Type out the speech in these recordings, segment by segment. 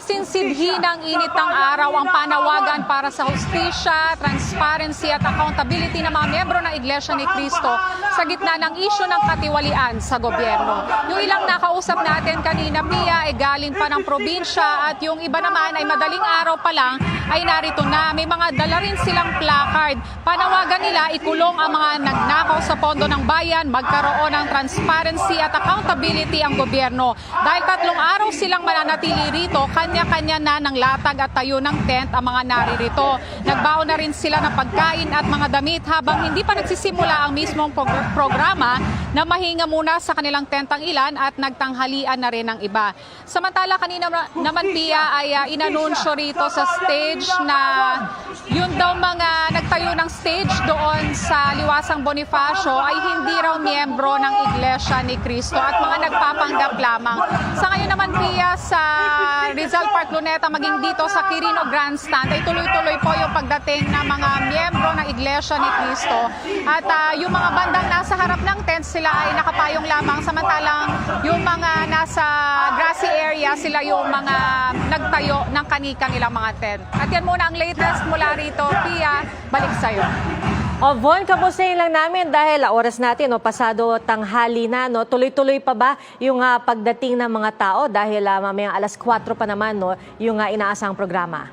Masinsidhi ng init ng araw ang panawagan para sa hustisya, transparency at accountability ng mga miyembro ng Iglesia ni Cristo sa gitna ng isyu ng katiwalian sa gobyerno. Yung ilang nakausap natin kanina, Pia, ay galing pa ng probinsya at yung iba naman ay madaling araw pa lang ay narito na. May mga dala rin silang placard. Panawagan nila ikulong ang mga nagnakaw sa pondo ng bayan, magkaroon ng transparency at accountability ang gobyerno. Dahil tatlong araw silang mananatili rito, kanya-kanya na ng latag at tayo ng tent ang mga naririto. Nagbaon na rin sila ng pagkain at mga damit habang hindi pa nagsisimula ang mismong prog- programa na mahinga muna sa kanilang tent ang ilan at nagtanghalian na rin ang iba. Samantala kanina na- naman Pia ay uh, inanunsyo rito sa stage na yun daw mga nagtayo ng stage doon sa Liwasang Bonifacio ay hindi raw miyembro ng Iglesia ni Cristo at mga nagpapanggap lamang. Sa ngayon naman Pia sa Rizal Park Luneta maging dito sa Quirino Grandstand ay tuloy-tuloy po yung pagdating ng mga miyembro ng Iglesia ni Cristo. At ah, yung mga bandang nasa harap ng tent sila ay nakapayong lamang samantalang yung mga nasa sila yung mga nagtayo ng kanikang ilang mga tent. At yan muna ang latest mula rito. Pia, balik sa'yo. O Von, kamustahin lang namin dahil oras natin, no, pasado tanghali na, no, tuloy-tuloy pa ba yung ah, pagdating ng mga tao dahil uh, mamayang alas 4 pa naman no, yung ah, inaasang programa?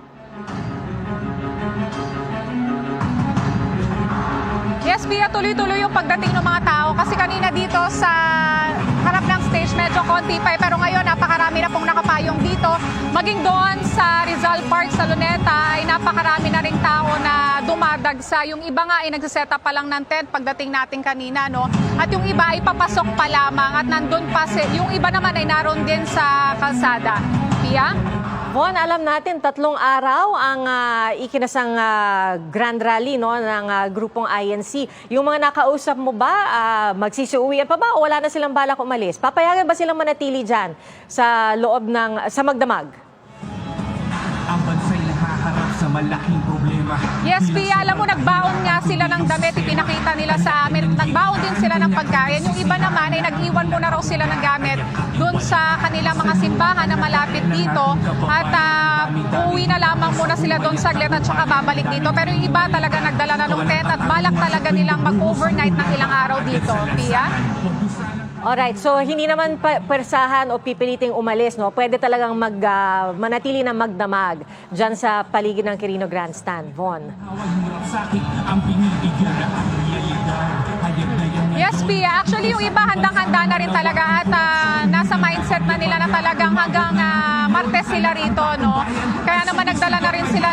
Yes, Pia, tuloy-tuloy yung pagdating ng mga tao kasi kanina dito sa harap ng medyo konti pa eh, pero ngayon napakarami na pong nakapayong dito. Maging doon sa Rizal Park sa Luneta ay napakarami na ring tao na dumadagsa. Yung iba nga ay nagsiset up pa lang ng tent pagdating natin kanina, no? At yung iba ay papasok pa lamang at nandun pa si, yung iba naman ay naroon din sa kalsada. Pia? Von, alam natin tatlong araw ang ah, ikinasang ah, Grand Rally no, ng ah, grupong INC. Yung mga nakausap mo ba, ah, magsisiuwian pa ba o wala na silang balak umalis? Papayagan ba silang manatili dyan sa loob ng, sa magdamag? Sa malaking problema. Yes, Pia, alam mo, nagbaon nga sila ng damit, ipinakita nila sa amin. Nagbaon din sila ng pagkain. Yung iba naman ay nag-iwan muna raw sila ng gamit doon sa kanilang mga simbahan na malapit dito. At ah, uuwi na lamang muna sila doon saglit at saka babalik dito. Pero yung iba talaga nagdala na ng tent at balak talaga nilang mag-overnight ng ilang araw dito. Pia? Alright, so hindi naman persahan o pipiliting umalis, no? Pwede talagang mag, ah, manatili na magdamag dyan sa paligid ng Quirino Grandstand. Von. Yes, Pia. Actually, yung iba handang-handa na rin talaga at ah, nasa mindset na nila na talagang hanggang ah, Martes sila rito, no? Kaya naman nagdala na rin sila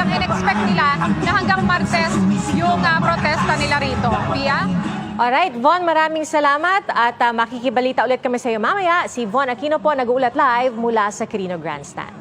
talagang in-expect nila na hanggang Martes yung ah, protesta nila rito. Pia? Alright, Von, maraming salamat at ah, makikibalita ulit kami sa iyo mamaya. Si Von Aquino po nag-uulat live mula sa Quirino Grandstand.